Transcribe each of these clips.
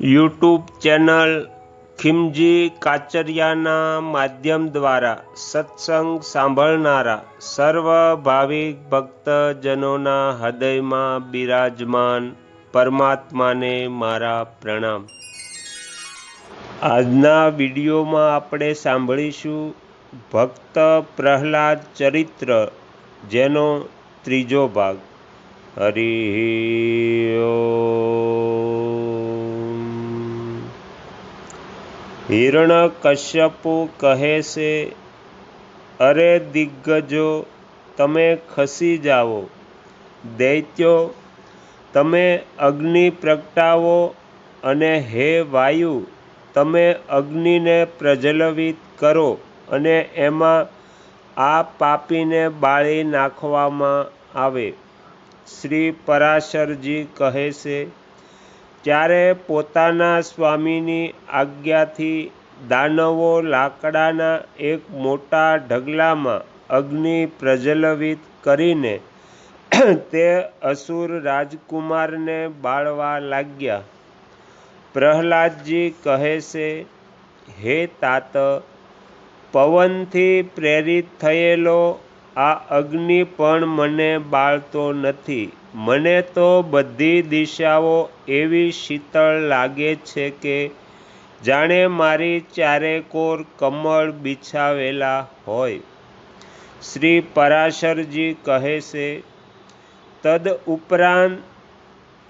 YouTube channel ખિમજી કાચરિયાના માધ્યમ દ્વારા સત્સંગ સાંભળનારા સર્વ ભાવિક ભક્તજનોના હૃદયમાં બિરાજમાન પરમાત્માને મારા પ્રણામ. આજના વિડીયોમાં આપણે સાંભળીશું ભક્ત પ્રહલાદ ચરિત્ર, જેનો ત્રીજો ભાગ. હરિ હિરણ્યકશ્યપુ કહે છે, અરે દિગ્ગજો, તમે ખસી જાઓ. દૈત્યો, તમે અગ્નિ પ્રગટાવો અને હે વાયુ, તમે અગ્નિને પ્રજ્વલિત કરો અને એમાં આ પાપીને બાળી નાખવામાં આવે. શ્રી પરાશરજી કહે છે ત્યારે પોતાના સ્વામીની આજ્ઞાથી દાનવો લાકડાના એક મોટા ઢગલામાં અગ્નિ પ્રજ્વલિત કરીને તે અસુર રાજકુમારને બાળવા લાગ્યા. પ્રહલાદજી કહે છે, હે તાત, પવનથી પ્રેરિત થયેલો આ અગ્નિ પણ મને બાળતો નથી. મને તો બધી દિશાઓ એવી શીતળ લાગે છે કે જાણે મારી ચારેકોર કમળ બિછાવેલા હોય. શ્રી પરાશરજી કહે છે, તદ ઉપરાંત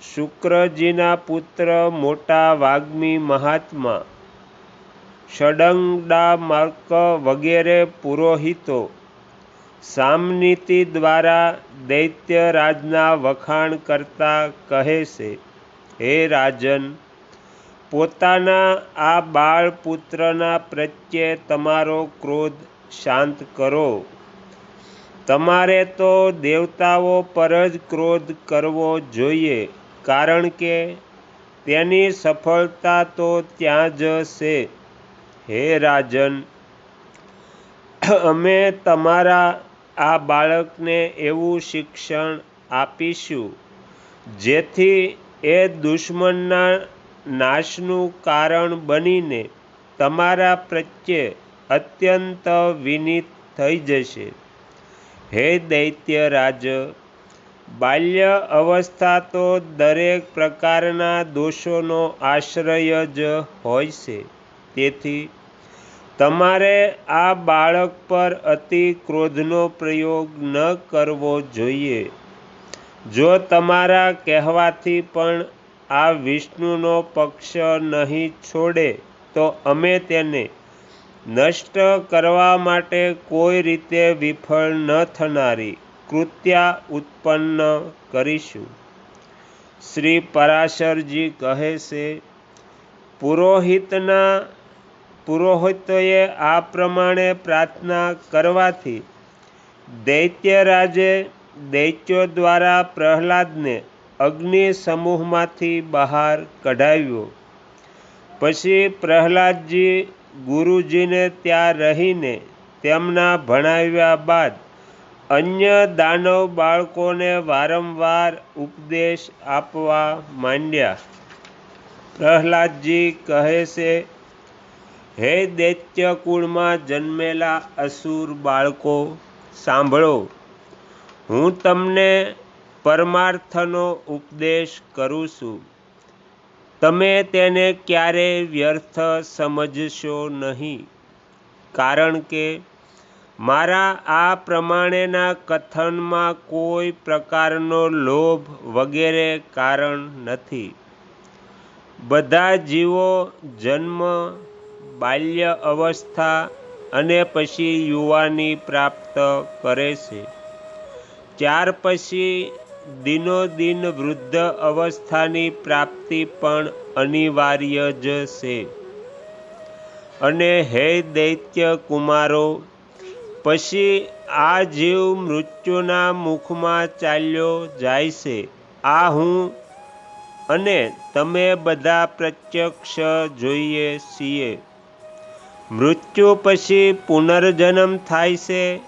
શુક્રજીના પુત્ર મોટા વાગ્મી મહાત્મા, ષડંગડા માર્ક વગેરે પુરોહિતો સામનીતિ દ્વારા દૈત્યરાજના વખાણ કરતા કહે છે, હે રાજન, પોતાના આ બાળ પુત્રના પ્રત્યે તમારો ક્રોધ શાંત કરો. તમારે તો દેવતાઓ પર જ ક્રોધ કરવો જોઈએ, કારણ કે તેની સફળતા તો ત્યાં જ છે. હે રાજન, અમે તમારા આ બાળકને એવું શિક્ષણ આપીશું, જેથી એ દુશ્મનના નાશનું કારણ બનીને તમારા પ્રત્યે અત્યંત વિનીત થઈ જશે. હે દૈત્યરાજ બાલ્ય અવસ્થા તો દરેક પ્રકારના દોષોનો આશ્રય જ હોય છે. તેથી તમારે આ બાળક પર અતિ ક્રોધનો પ્રયોગ ન કરવો જોઈએ. જો તમારા કહેવાથી પણ આ વિષ્ણુનો પક્ષ નહીં છોડે, તો અમે તેને નષ્ટ કરવા માટે કોઈ રીતે વિફળ ન થનારી કૃત્યા ઉત્પન્ન કરીશું. શ્રી પરાશરજી કહે છે, પુરોહિતના પુરોહિતોએ આ પ્રમાણે પ્રાર્થના કરવાથી દૈત્યરાજે દૈત્યો દ્વારા પ્રહલાદને અગ્નિ સમૂહમાંથી બહાર કઢાવ્યો. પછી પ્રહલાદજી ગુરુજીને ત્યાં રહીને તેમના ભણાવ્યા બાદ અન્ય દાનવ બાળકોને વારંવાર ઉપદેશ આપવા માંડ્યા. પ્રહલાદજી કહે છે હે દૈત્યકુળમાં જન્મેલા અસુર બાળકો, સાંભળો. હું તમને પરમાર્થનો ઉપદેશ કરું છું. તમે તેને ક્યારે વ્યર્થ સમજશો નહીં. કારણ કે મારા આ પ્રમાણેના કથનમાં કોઈ પ્રકારનો લોભ વગેરે કારણ નથી. બધા જીવો જન્મ બાલ્ય અવસ્થા અને પછી યુવાની પ્રાપ્ત કરે છે. ત્યાર પછી દિનોદિન વૃદ્ધ અવસ્થાની પ્રાપ્તિ પણ અનિવાર્ય જ છે. અને હે દૈત્ય કુમારો, પછી આ જીવ મૃત્યુના મુખમાં ચાલ્યો જાય છે. આ હું અને તમે બધા પ્રત્યક્ષ જોઈએ છીએ. મૃત્યુ પછી પુનર્જન્મ થાય છે.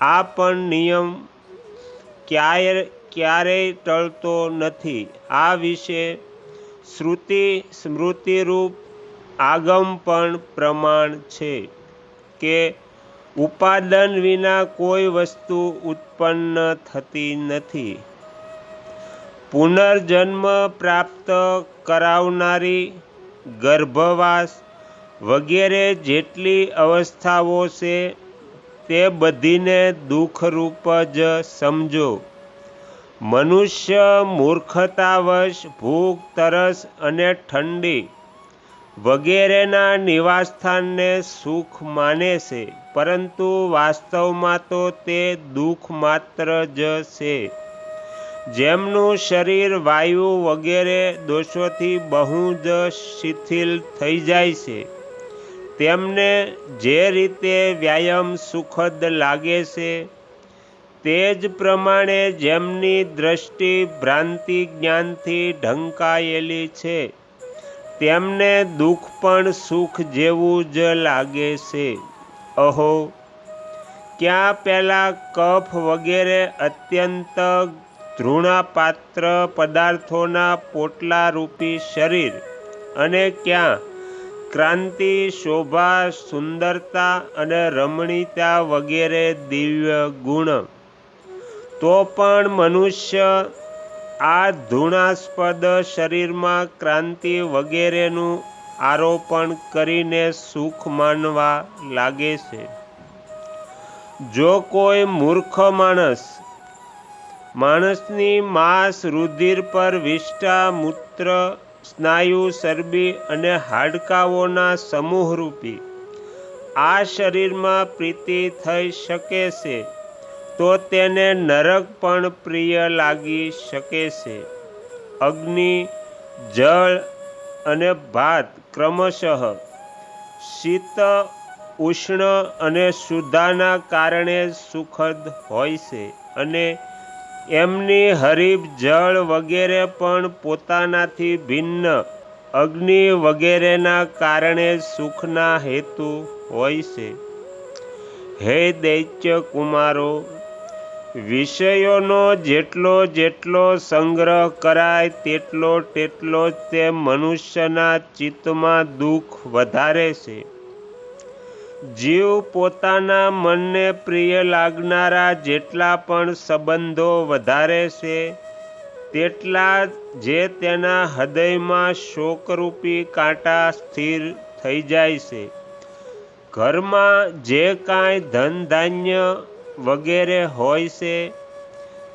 આ પણ નિયમ ક્યાંય, ક્યારેય ટળતો નથી. આ વિશે શ્રુતિ, સ્મૃતિરૂપ આગમ પણ પ્રમાણ છે કે ઉપાદન વિના કોઈ વસ્તુ ઉત્પન્ન થતી નથી. પુનર્જન્મ પ્રાપ્ત કરાવનારી ગર્ભવાસ વગેરે જેટલી અવસ્થાઓ છે, તે બધીને દુઃખરૂપ જ સમજો. મનુષ્ય મૂર્ખતાવશ, ભૂખ, તરસ અને ઠંડી વગેરેના નિવાસસ્થાનને સુખ માને છે, પરંતુ વાસ્તવમાં તો તે દુઃખ માત્ર જ છે. જેમનું શરીર, વાયુ વગેરે દોષોથી બહુ જ શિથિલ થઈ જાય છે. તેમને જે રીતે વ્યાયામ સુખદ લાગે છે, તે જ પ્રમાણે જેમની દ્રષ્ટિ ભ્રાંતિ જ્ઞાનથી ઢંકાયેલી છે, તેમને દુઃખ પણ સુખ જેવું જ લાગે છે. અહો, ક્યાં પહેલાં કફ વગેરે અત્યંત ધૃણાપાત્ર પદાર્થોના પોટલારૂપી શરીર અને ક્યાં ક્રાંતિ, શોભા, સુંદરતા અને રમણીતા વગેરે દિવ્ય ગુણ. તો પણ મનુષ્ય આ ધૂણાસ્પદ શરીરમાં ક્રાંતિ વગેરેનું આરોપણ કરીને સુખ માનવા લાગે છે. જો કોઈ મૂર્ખ માણસ માણસની માંસ રુધિર પર વિષ્ટા મૂત્ર સ્નાયુ, ચરબી અને હાડકાઓના સમૂહરૂપી. આ શરીરમાં પ્રીતિ થઈ શકે છે, તો તેને નરક પણ પ્રિય લાગી શકે છે. અગ્નિ, જળ અને ભાત ક્રમશઃ શીત, ઉષ્ણ અને શુદ્ધાના કારણે સુખદ હોય છે અને એમની હરીફ જળ વગેરે પણ પોતાનાથી ભિન્ન. અગ્નિ વગેરેના કારણે સુખના હેતુ હોય છે. હે દૈત્ય કુમારો, વિષયોનો જેટલો જેટલો સંગ્રહ કરાય તેટલો તેટલો તે મનુષ્યના ચિત્તમાં દુઃખ વધારે છે. જીવ પોતાના મનને પ્રિય લાગનારા જેટલા પણ સંબંધો વધારે છે, તેટલા જે તેના હૃદયમાં શોકરૂપી કાંટા સ્થિર થઈ જાય છે. ઘરમાં જે કાંઈ ધન ધાન્ય વગેરે હોય છે,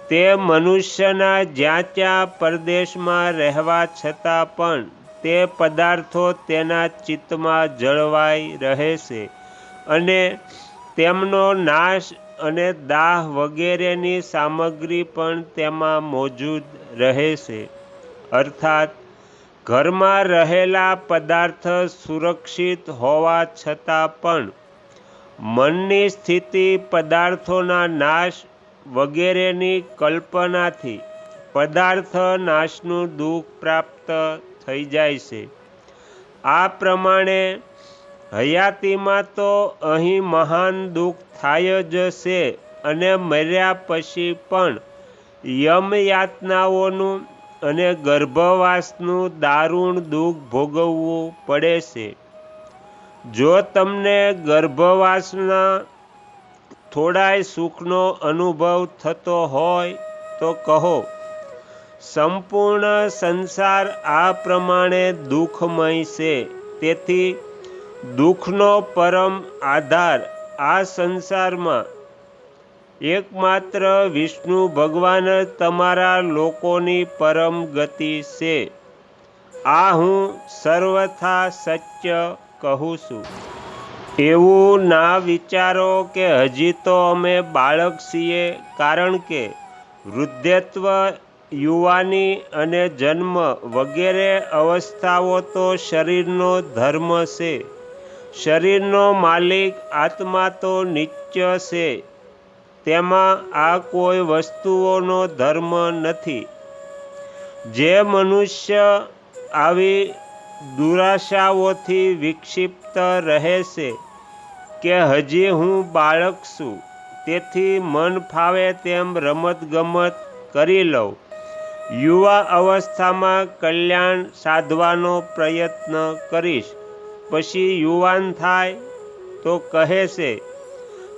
તે મનુષ્યના જ્યાં ત્યાં પરદેશમાં રહેવા છતાં પણ તે પદાર્થો તેના ચિત્તમાં જળવાઈ રહે છે. અને તેમનો નાશ અને દાહ વગેરેની સામગ્રી પણ તેમાં મોજૂદ રહે છે અર્થાત, ઘરમાં રહેલા પદાર્થ સુરક્ષિત હોવા છતાં પણ, મનની સ્થિતિ, પદાર્થોના નાશ વગેરેની કલ્પનાથી પદાર્થ નાશનું દુઃખ પ્રાપ્ત થઈ જાય છે. આ પ્રમાણે હયાતીમાં તો અહીં મહાન દુઃખ થાય જ છે અને મર્યા પછી પણ યમયાતનાઓનું અને ગર્ભવાસનું દારૂણ દુઃખ ભોગવવું પડે છે. જો તમને ગર્ભવાસના થોડાય સુખનો અનુભવ થતો હોય તો કહો, સંપૂર્ણ સંસાર આ પ્રમાણે દુઃખમય છે. તેથી દુઃખનો પરમ આધાર આ સંસારમાં. એકમાત્ર વિષ્ણુ ભગવાન તમારા લોકોની પરમ ગતિ છે. આ હું સર્વથા સત્ય કહું છું. એવું ના વિચારો કે હજી તો અમે બાળક છીએ, કારણ કે વૃદ્ધત્વ, યુવાની અને જન્મ વગેરે અવસ્થાઓ તો શરીરનો ધર્મ છે. શરીરનો માલિક આત્મા તો નિત્ય છે. તેમાં આ કોઈ વસ્તુઓનો ધર્મ નથી. જે મનુષ્ય આવી દુરાશાઓથી વિક્ષિપ્ત રહે છે કે હજી હું બાળક છું, તેથી મન ફાવે તેમ રમતગમત કરી લઉં. યુવા અવસ્થામાં કલ્યાણ સાધવાનો પ્રયત્ન કરીશ. પછી યુવાન થાય તો કહે છે,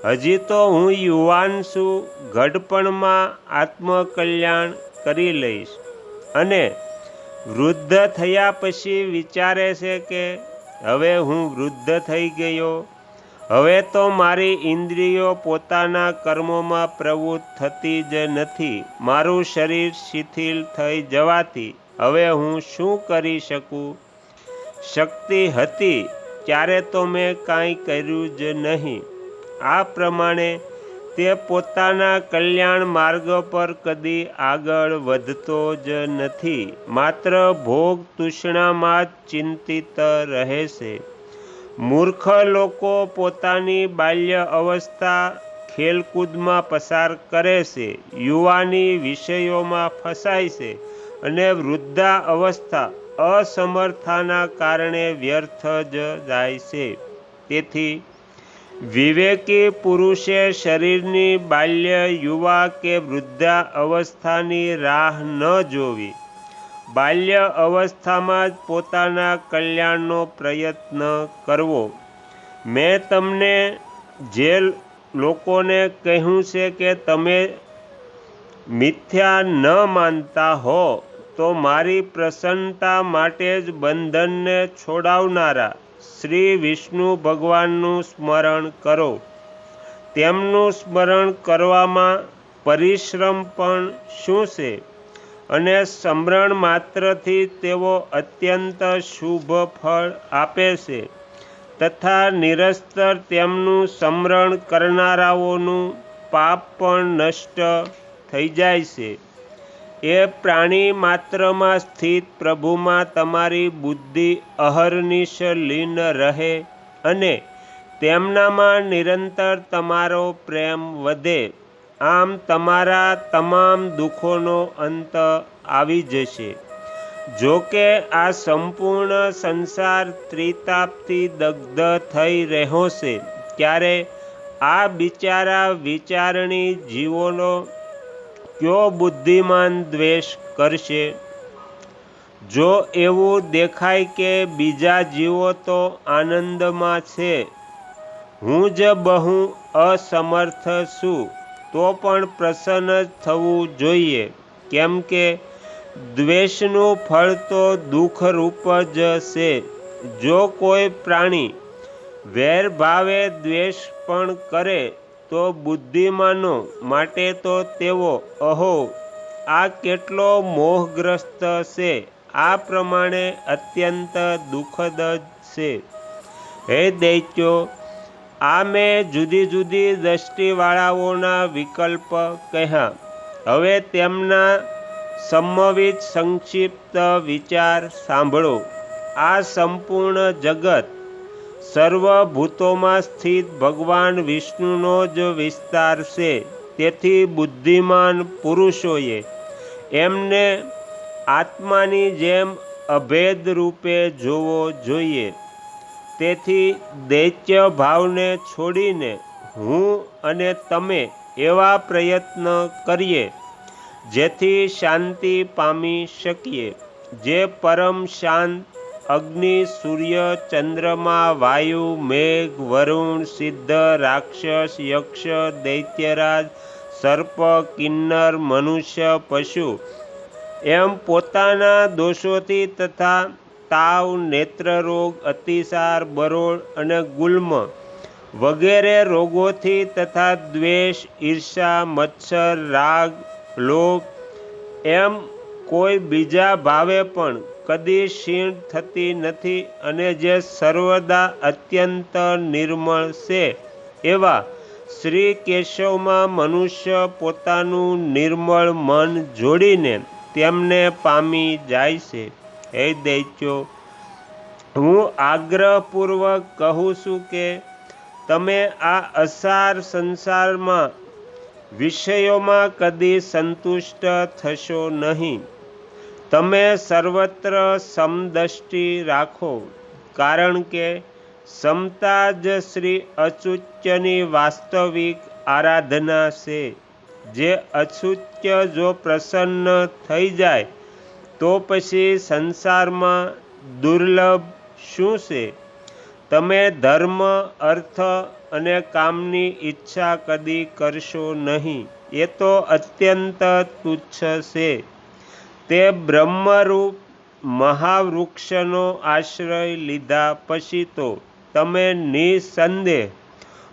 હજી તો હું યુવાન છું, ઘડપણમાં આત્મકલ્યાણ કરી લઈશ. અને વૃદ્ધ થયા પછી વિચારે છે કે, હવે હું વૃદ્ધ થઈ ગયો. હવે તો મારી ઇન્દ્રિયો પોતાના કર્મોમાં પ્રવૃત્ત થતી જ નથી. મારું શરીર શિથિલ થઈ જવાથી હવે હું શું કરી શકું? શક્તિ હતી, ત્યારે તો મેં કાંઈ કર્યું જ નહીં. આ પ્રમાણે તે પોતાના કલ્યાણ માર્ગ પર કદી આગળ વધતો જ નથી. માત્ર ભોગ તૃષ્ણામાં જ ચિંતિત રહે છે મૂર્ખ લોકો પોતાની બાલ્ય અવસ્થા ખેલકૂદમાં પસાર કરે છે, યુવાની વિષયોમાં ફસાય છે અને વૃદ્ધા અવસ્થા અસમર્થાના કારણે વ્યર્થ જ જાય છે. તેથી, વિવેકી પુરુષે શરીરની બાલ્ય, યુવા કે વૃદ્ધા અવસ્થાની રાહ ન જોવી. બાલ્ય અવસ્થામાં જ પોતાના કલ્યાણનો પ્રયત્ન કરવો. મેં તમને જે લોકોને કહ્યું છે કે તમે મિથ્યા ન માનતા હો તો મારી પ્રસન્નતા માટે જ બંધનને છોડાવનારા શ્રી વિષ્ણુ ભગવાનનું સ્મરણ કરો. તેમનું સ્મરણ કરવામાં પરિશ્રમ પણ શું છે? અને સ્મરણ માત્રથી તેઓ અત્યંત શુભ ફળ આપે છે તથા નિરસ્તર તેમનું સ્મરણ કરનારાઓનું પાપ પણ નષ્ટ થઈ જાય છે. એ પ્રાણી માત્રમાં સ્થિત પ્રભુમાં તમારી બુદ્ધિ અહર્નિશ લીન રહે અને તેમનામાં નિરંતર તમારો પ્રેમ વધે. આમ તમારા તમામ દુઃખોનો અંત આવી જશે. જો કે આ સંપૂર્ણ સંસાર ત્રિતાપથી દગ્ધ થઈ રહ્યો છે, ત્યારે આ બિચારા વિચારણી જીવોનો કયો બુદ્ધિમાન દ્વેષ કરશે? જો એવું દેખાય કે બીજા જીવો તો આનંદમાં છે, હું જ બહુ અસમર્થ છું, તો પણ પ્રસન્ન થવું જોઈએ. કેમ કે દ્વેષનું ફળ તો દુઃખરૂપ જ છે. જો કોઈ પ્રાણી વેરભાવે દ્વેષ પણ કરે તો બુદ્ધિમાનો માટે તો તેઓ, અહો, આ કેટલો મોહગ્રસ્ત છે. આ પ્રમાણે અત્યંત દુઃખદ છે. હે દૈત્યો, આ મેં જુદી જુદી દ્રષ્ટિવાળાઓના વિકલ્પ કહ્યા. હવે તેમના સમવિત સંક્ષિપ્ત વિચાર સાંભળો. આ સંપૂર્ણ જગત સર્વભૂતોમાં સ્થિત ભગવાન વિષ્ણુનો જ વિસ્તાર છે. તેથી બુદ્ધિમાન પુરુષોએ એમને આત્માની જેમ અભેદ રૂપે જોવો જોઈએ. તેથી દૈત્ય ભાવને છોડીને હું અને તમે એવા પ્રયત્ન કરીએ, જેથી શાંતિ પામી શકીએ. જે પરમ શાંત અગ્નિ, સૂર્ય, ચંદ્રમા, વાયુ, મેઘ, વરુણ, સિદ્ધ, રાક્ષસ, યક્ષ, દૈત્યરાજ, સર્પ, કિન્નર, મનુષ્ય, પશુ એમ પોતાના દોષોથી તથા તાવ, નેત્રરોગ, અતિસાર, બરોળ અને ગુલ્મ વગેરે રોગોથી તથા દ્વેષ, ઈર્ષા, મત્સર, રાગ, લોભ એમ કોઈ બીજા ભાવે પણ કદી ક્ષીણ થતી નથી અને જે સર્વદા અત્યંત નિર્મળ છે. એવા શ્રી કેશવમાં મનુષ્ય પોતાનું નિર્મળ મન જોડીને તેમને પામી જાય છે. હે દૈત્યો, હું આગ્રહપૂર્વક કહું છું કે તમે આ અસાર સંસારમાં વિષયોમાં કદી સંતુષ્ટ થશો નહીં. તમે સર્વત્ર સમદષ્ટિ રાખો, કારણ કે સમતા જ શ્રી અચુચ્યની વાસ્તવિક આરાધના છે. જે અચુત્ય જો પ્રસન્ન થઈ જાય, તો પછી સંસારમાં દુર્લભ શું છે? તમે ધર્મ, અર્થ અને કામની ઈચ્છા કદી કરશો નહીં. એ તો અત્યંત તુચ્છ છે. તે બ્રહ્મરૂપ મહાવૃક્ષનો આશ્રય લીધા પછી તો તમે નિસંદેહ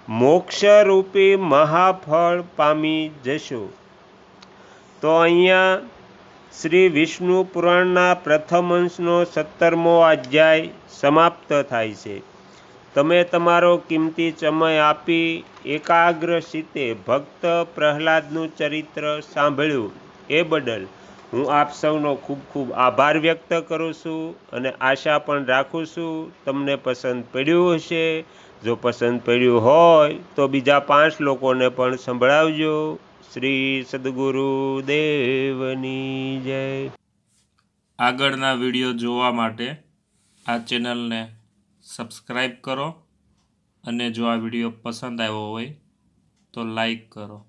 મોક્ષરૂપી મહાફળ પામી જશો. તો અહીંયા શ્રી વિષ્ણુ પુરાણના પ્રથમ અંશનો સત્તરમો અધ્યાય સમાપ્ત થાય છે. તમે તમારો કિંમતી સમય આપી એકાગ્ર ચિત્તે ભક્ત પ્રહલાદનું ચરિત્ર સાંભળ્યું એ બદલ હું આપ સૌનો ખૂબ ખૂબ આભાર વ્યક્ત કરું છું અને આશા પણ રાખું છું તમને પસંદ પડ્યું હશે. જો પસંદ પડ્યું હોય તો બીજા પાંચ લોકોને પણ સંભળાવજો. શ્રી સદગુરુ દેવની જય. આગળના વીડિયો જોવા માટે આ ચેનલને સબસ્ક્રાઈબ કરો અને જો આ વીડિયો પસંદ આવ્યો હોય તો લાઈક કરો.